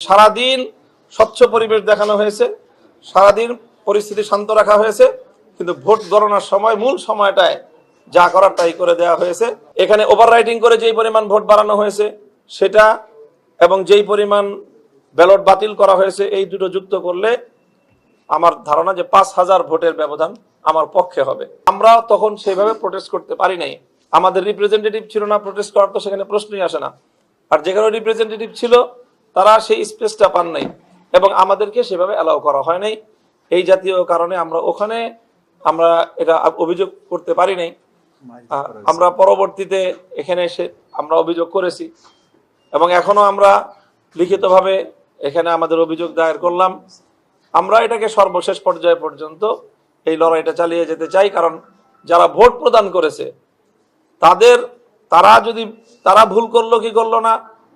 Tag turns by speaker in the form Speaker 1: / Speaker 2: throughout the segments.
Speaker 1: সারাদিন স্বচ্ছ পরিবেশ দেখানো হয়েছে, সারাদিন পরিস্থিতি শান্ত রাখা হয়েছে, কিন্তু ভোট গণনার সময়, মূল সময়টায় যা করার তাই করে দেওয়া হয়েছে। এখানে ওভার রাইটিং করে যেই পরিমাণ ভোট বাড়ানো হয়েছে, সেটা এবং যেই পরিমাণ ব্যালট বাতিল করা হয়েছে, এই দুটো যুক্ত করলে আমার ধারণা যে পাঁচ হাজার ভোটের ব্যবধান আমার পক্ষে হবে। আমরা তখন সেইভাবে প্রোটেস্ট করতে পারি নাই। আমাদের রিপ্রেজেন্টেটিভ ছিল না প্রোটেস্ট করার তো সেখানে প্রশ্নই আসে না। আর যেখানে রিপ্রেজেন্টেটিভ ছিল তারা সেই স্পেসটা পান নাই এবং আমাদেরকে সেভাবে অ্যালাউ করা হয় নাই। এই জাতীয় কারণে আমরা ওখানে আমরা এটা অভিযোগ করতে পারি নাই। আমরা পরবর্তীতে এখানে এসে আমরা অভিযোগ করেছি এবং এখনও আমরা লিখিতভাবে এখানে আমাদের অভিযোগ দায়ের করলাম। আমরা এটাকে সর্বশেষ পর্যায়ে পর্যন্ত এই লড়াইটা চালিয়ে যেতে চাই কারণ যারা ভোট প্রদান করেছে তাদের তারা যদি তারা ভুল করল কি করল না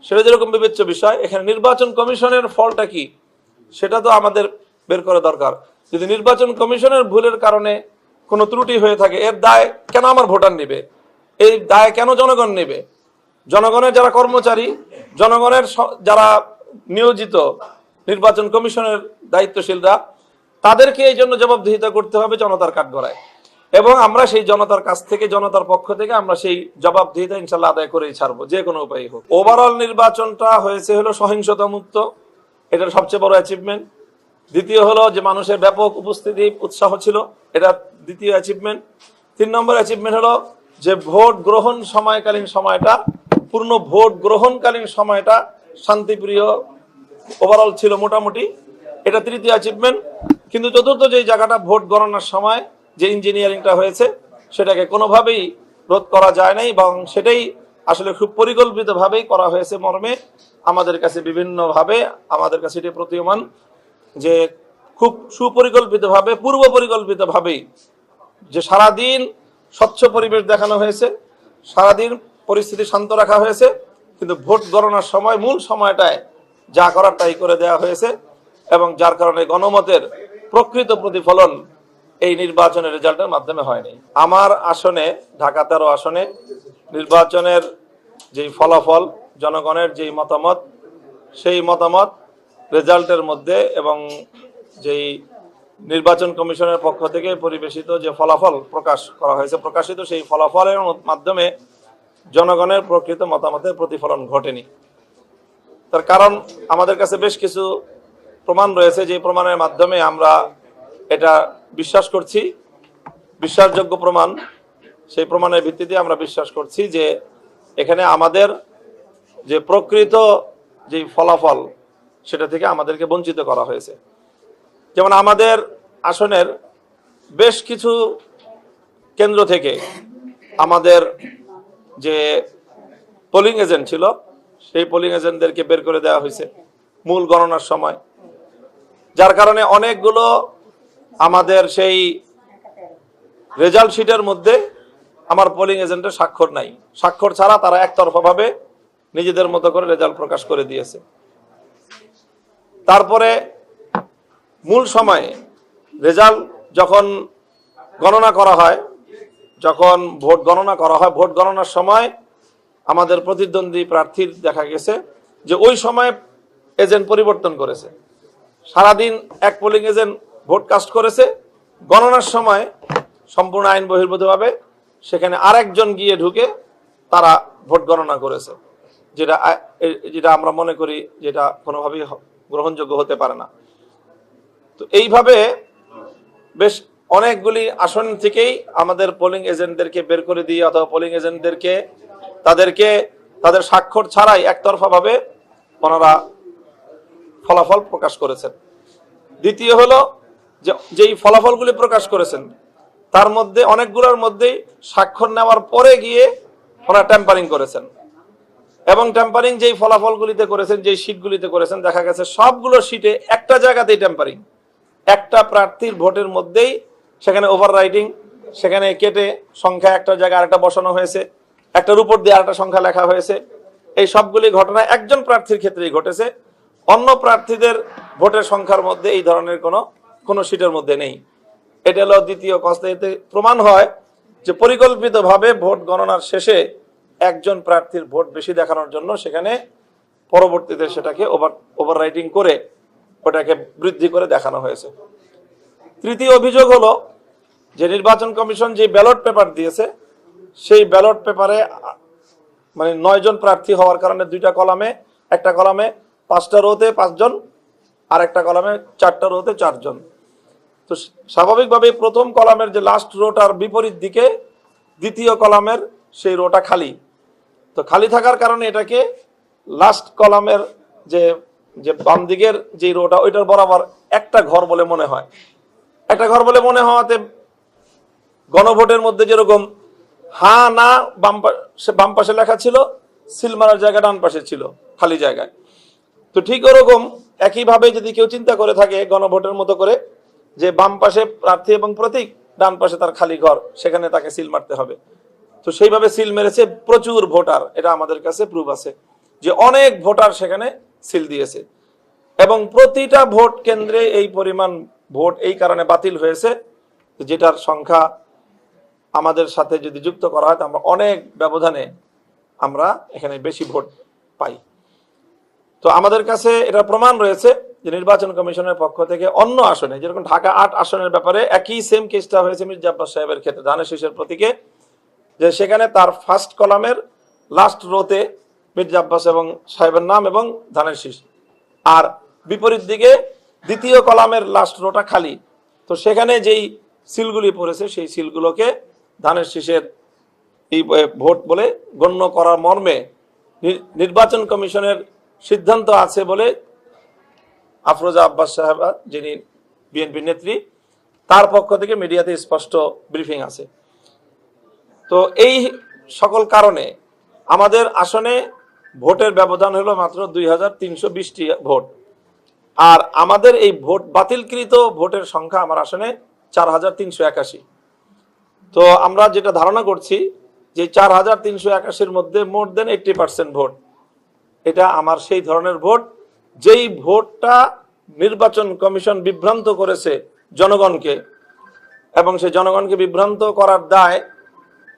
Speaker 1: সেটা যেরকম বিবেচ্য বিষয়, এখানে নির্বাচন কমিশনের ফলটা কি? সেটা তো আমাদের বের করা দরকার। যদি নির্বাচন কমিশনের ভুলের কারণে কোনো ত্রুটি হয়ে থাকে, এর দায় কেন আমার ভোটার নেবে? এই দায় কেন জনগণ নেবে? জনগণের যারা কর্মচারী, জনগণের যারা নিয়োজিত নির্বাচন কমিশনের দায়িত্বশীলরা, তাদেরকে এই জন্য জবাবদিহিতা করতে হবে জনতার কাঠগড়ায়। এবং আমরা সেই জনতার কাছ থেকে, জনতার পক্ষ থেকে আমরা সেই জবাবদিহিতা ইনশাল্লাহ আদায় করেই ছাড়বো, যে কোনো উপায় হোক। ওভারঅল নির্বাচনটা হয়েছে হলো সহিংসতা মুক্ত এটার সবচেয়ে বড় অ্যাচিভমেন্ট দ্বিতীয় হলো যে মানুষের ব্যাপক উপস্থিতি, উৎসাহ ছিল, এটা দ্বিতীয় অ্যাচিভমেন্ট তিন নম্বর অ্যাচিভমেন্ট হলো যে ভোট গ্রহণ সময়কালীন সময়টা, পূর্ণ ভোট গ্রহণকালীন সময়টা শান্তিপ্রিয় ওভারঅল ছিল মোটামুটি, এটা তৃতীয় অ্যাচিভমেন্ট কিন্তু চতুর্থ যে জায়গাটা ভোট গণনার সময় যে ইঞ্জিনিয়ারিংটা হয়েছে, সেটাকে কোনোভাবেই রোধ করা যায় নাই এবং সেটাই আসলে খুব পরিকল্পিতভাবেই করা হয়েছে মর্মে। আমাদের কাছে বিভিন্নভাবে, আমাদের কাছে এটি প্রতীয়মান যে খুব সুপরিকল্পিতভাবে, পূর্ব পরিকল্পিতভাবেই যে সারাদিন স্বচ্ছ পরিবেশ দেখানো হয়েছে, সারাদিন পরিস্থিতি শান্ত রাখা হয়েছে, কিন্তু ভোট গণনার সময়, মূল সময়টায় যা করার তাই করে দেওয়া হয়েছে এবং যার কারণে গণমতের প্রকৃত প্রতিফলন এই নির্বাচনের রেজাল্টের মাধ্যমে হয়নি। আমার আসনে ঢাকা তেরো আসনে, নির্বাচনের যেই ফলাফল, জনগণের যেই মতামত, সেই মতামত রেজাল্টের মধ্যে এবং যেই নির্বাচন কমিশনের পক্ষ থেকে পরিবেশিত যে ফলাফল প্রকাশ করা হয়েছে, প্রকাশিত সেই ফলাফলের মাধ্যমে জনগণের প্রকৃত মতামতের প্রতিফলন ঘটেনি। তার কারণ আমাদের কাছে বেশ কিছু প্রমাণ রয়েছে যে প্রমাণের মাধ্যমে আমরা এটা বিশ্বাস করছি, বিশ্বাসযোগ্য প্রমাণ, সেই প্রমাণের ভিত্তিতে আমরা বিশ্বাস করছি যে এখানে আমাদের যে প্রকৃত যে ফলাফল, সেটা থেকে আমাদেরকে বঞ্চিত করা হয়েছে। যেমন আমাদের আসনের বেশ কিছু কেন্দ্র থেকে আমাদের যে পোলিং এজেন্ট ছিল, সেই পোলিং এজেন্টদেরকে বের করে দেওয়া হয়েছে মূল গণনার সময়। যার কারণে অনেকগুলো আমাদের সেই রেজাল্ট শিটের মধ্যে আমার পোলিং এজেন্টের স্বাক্ষর নাই। স্বাক্ষর ছাড়া তারা একতরফাভাবে নিজেদের মতো করে রেজাল্ট প্রকাশ করে দিয়েছে। তারপরে মূল সময়ে রেজাল্ট যখন গণনা করা হয়, যখন ভোট গণনা করা হয়, ভোট গণনার সময় আমাদের প্রতিদ্বন্দ্বী প্রার্থীর দেখা গেছে যে ওই সময় এজেন্ট পরিবর্তন করেছে। সারাদিন এক পোলিং এজেন্ট ভোট কাস্ট করেছে। গণনার সময় সম্পূর্ণ আইন বহির্ভূতভাবে সেখানে আরেকজন গিয়ে ঢুকে তারা ভোট গণনা করেছে। যেটা যেটা আমরা মনে করি যেটা কোনোভাবেই গ্রহণযোগ্য হতে পারে না। তো এইভাবে বেশ অনেকগুলি আসন থেকেই আমাদের পোলিং এজেন্টদেরকে বের করে দিয়ে অথবা পোলিং এজেন্টদেরকে তাদেরকে, তাদের স্বাক্ষর ছাড়াই একতরফাভাবে ওনারা ফলাফল প্রকাশ করেছেন। দ্বিতীয় হলো যে, যেই ফলাফলগুলি প্রকাশ করেছেন, তার মধ্যে অনেকগুলোর মধ্যেই স্বাক্ষর নেওয়ার পরে গিয়ে ওরা ট্যাম্পারিং করেছেন। এবং ট্যাম্পারিং যেই ফলাফলগুলিতে করেছেন, যেই শীটগুলিতে করেছেন, দেখা গেছে সবগুলো শীটে একটা জায়গাতেই ট্যাম্পারিং একটা প্রার্থীর ভোটের মধ্যেই সেখানে ওভার রাইটিং সেখানে কেটে সংখ্যা একটা জায়গায় আরেকটা বসানো হয়েছে, একটার উপর দিয়ে আরেকটা সংখ্যা লেখা হয়েছে। এই সবগুলি ঘটনা একজন প্রার্থীর ক্ষেত্রেই ঘটেছে। অন্য প্রার্থীদের ভোটের সংখ্যার মধ্যে এই ধরনের কোনো কোনো সিটের মধ্যে নেই। এটা হলো দ্বিতীয় কষ্ট এতে প্রমাণ হয় যে পরিকল্পিতভাবে ভোট গণনার শেষে একজন প্রার্থীর ভোট বেশি দেখানোর জন্য সেখানে পরবর্তীতে সেটাকে ওভার ওভার রাইটিং করে ওটাকে বৃদ্ধি করে দেখানো হয়েছে। তৃতীয় অভিযোগ হলো যে নির্বাচন কমিশন যে ব্যালট পেপার দিয়েছে, সেই ব্যালট পেপারে মানে নয় জন প্রার্থী হওয়ার কারণে দুইটা কলামে, একটা কলামে পাঁচটা রোতে পাঁচজন, আর একটা কলামে চারটা রোতে চারজন। তো স্বাভাবিকভাবে প্রথম কলামের যে লাস্ট রোটার বিপরীত দিকে দ্বিতীয় কলামের সেই রোটা খালি। তো খালি থাকার কারণে এটাকে লাস্ট কলামের যে যে বাম দিকের যে রোটা ওইটার বরাবর একটা ঘর বলে মনে হয়। একটা ঘর বলে মনে হওয়াতে গণভোটের মধ্যে যেরকম হা, না, বাম পাশে বাম পাশে লেখা ছিল সিলমারার জায়গা ডান পাশে ছিল, খালি জায়গায়। তো ঠিক ওরকম একইভাবে যদি কেউ চিন্তা করে থাকে গণভোটের মতো করে যে বাম পাশে প্রার্থী এবং প্রতীক, ডান পাশে তার খালি ঘর, সেখানে তাকে সিল মারতে হবে। তো সেইভাবে সিল মেরেছে প্রচুর ভোটার, এটা আমাদের কাছে প্রুফ আছে, যে অনেক ভোটার সেখানে সিল দিয়েছে। এবং প্রতিটা ভোট কেন্দ্রে এই পরিমাণ ভোট এই কারণে বাতিল হয়েছে, যেটার সংখ্যা আমাদের সাথে যদি যুক্ত করা হয় আমরা অনেক ব্যবধানে আমরা এখানে বেশি ভোট পাই। তো আমাদের কাছে এটা প্রমাণ রয়েছে যে নির্বাচন কমিশনের পক্ষ থেকে অন্য আসনে, যেরকম ঢাকা আট আসনের ব্যাপারে একই সেম কেসটা হয়েছে মির্জা আব্বাস সাহেবের ক্ষেত্রে, ধানের শীষের প্রতীকে, যে সেখানে তার ফার্স্ট কলামের লাস্ট রোতে মির্জা আব্বাস এবং সাহেবের নাম এবং ধানের শীষ। আর বিপরীত দিকে দ্বিতীয় কলামের লাস্ট রোটা খালি। তো সেখানে যেই সিলগুলি পড়েছে, সেই সিলগুলোকে ধানের শীষের এই ভোট বলে গণ্য করার মর্মে নির্বাচন কমিশনের সিদ্ধান্ত আছে বলে আফরোজা আব্বাস সাহেবা, যিনি বিএনপি নেত্রী, তার পক্ষ থেকে মিডিয়াতে স্পষ্ট ব্রিফিং আছে। তো এই সকল কারণে আমাদের আসনে ভোটের ব্যবধান হলো মাত্র দুই হাজার ভোট। আর আমাদের এই ভোট, বাতিলকৃত ভোটের সংখ্যা আমার আসনে চার হাজার তিনশো একাশি। তো আমরা যেটা ধারণা করছি যে চার হাজার তিনশো একাশির মধ্যে more than eighty percent vote. এটা আমার সেই ধরনের ভোট। যেই ভোটটা নির্বাচন কমিশন বিভ্রান্ত করেছে জনগণকে, এবং সেই জনগণকে বিভ্রান্ত করার দায়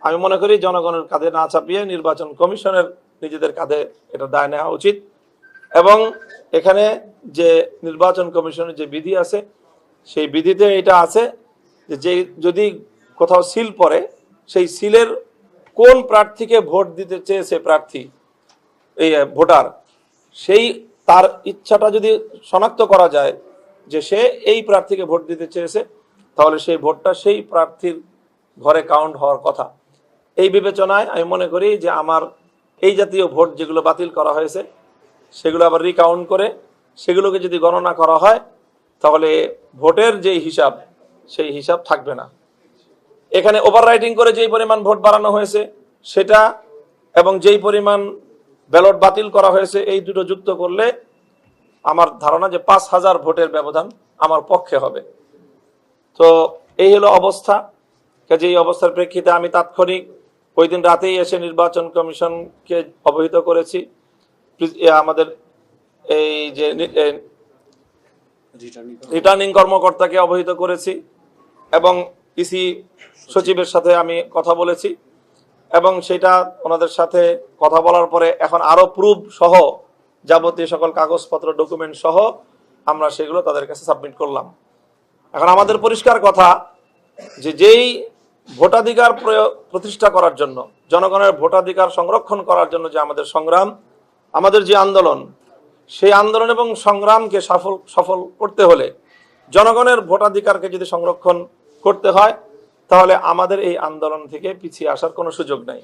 Speaker 1: আমি মনে করি জনগণের কাঁধে না চাপিয়ে নির্বাচন কমিশনের নিজেদের কাঁধে এটা দায় নেওয়া উচিত। এবং এখানে যে নির্বাচন কমিশনের যে বিধি আছে, সেই বিধিতে এটা আছে যে যে যদি কোথাও সিল পড়ে, সেই সিলের কোন প্রার্থীকে ভোট দিতে চেয়েছে প্রার্থী, এই ভোটার, সেই তার ইচ্ছাটা যদি শনাক্ত করা যায় যে সে এই প্রার্থীকে ভোট দিতে চেয়েছে, তাহলে সেই ভোটটা সেই প্রার্থীর ঘরে কাউন্ট হওয়ার কথা। এই বিবেচনায় আমি মনে করি যে আমার এই জাতীয় ভোট যেগুলো বাতিল করা হয়েছে, সেগুলো আবার রিকাউন্ট করে সেগুলোকে যদি গণনা করা হয়, তাহলে ভোটের যেই হিসাব, সেই হিসাব থাকবে না। এখানে ওভার রাইটিং করে যেই পরিমাণ ভোট বাড়ানো হয়েছে, সেটা এবং যেই পরিমাণ ব্যালট বাতিল করা হয়েছে এই দুটো যুক্ত করলে আমার ধারণা যে পাঁচ হাজার ভোটের ব্যবধান আমার পক্ষে হবে। তো এই হলো অবস্থা। কাজে এই অবস্থার প্রেক্ষিতে আমি তাৎক্ষণিক ওই দিন রাতেই এসে নির্বাচন কমিশনকে অবহিত করেছি। আমাদের এই যে রিটার্নিং কর্মকর্তাকে অবহিত করেছি এবং ইসি সচিবের সাথে আমি কথা বলেছি। এবং সেটা ওনাদের সাথে কথা বলার পরে এখন আরও প্রুফ সহ যাবতীয় সকল কাগজপত্র ডকুমেন্ট সহ আমরা সেগুলো তাদের কাছে সাবমিট করলাম। এখন আমাদের পরিষ্কার কথা যে যেই ভোটাধিকার প্রতিষ্ঠা করার জন্য, জনগণের ভোটাধিকার সংরক্ষণ করার জন্য যে আমাদের সংগ্রাম, আমাদের যে আন্দোলন, সেই আন্দোলন এবং সংগ্রামকে সফল সফল করতে হলে জনগণের ভোটাধিকারকে যদি সংরক্ষণ করতে হয় তাহলে আমাদের এই আন্দোলন থেকে পিছিয়ে আসার কোনো সুযোগ নেই।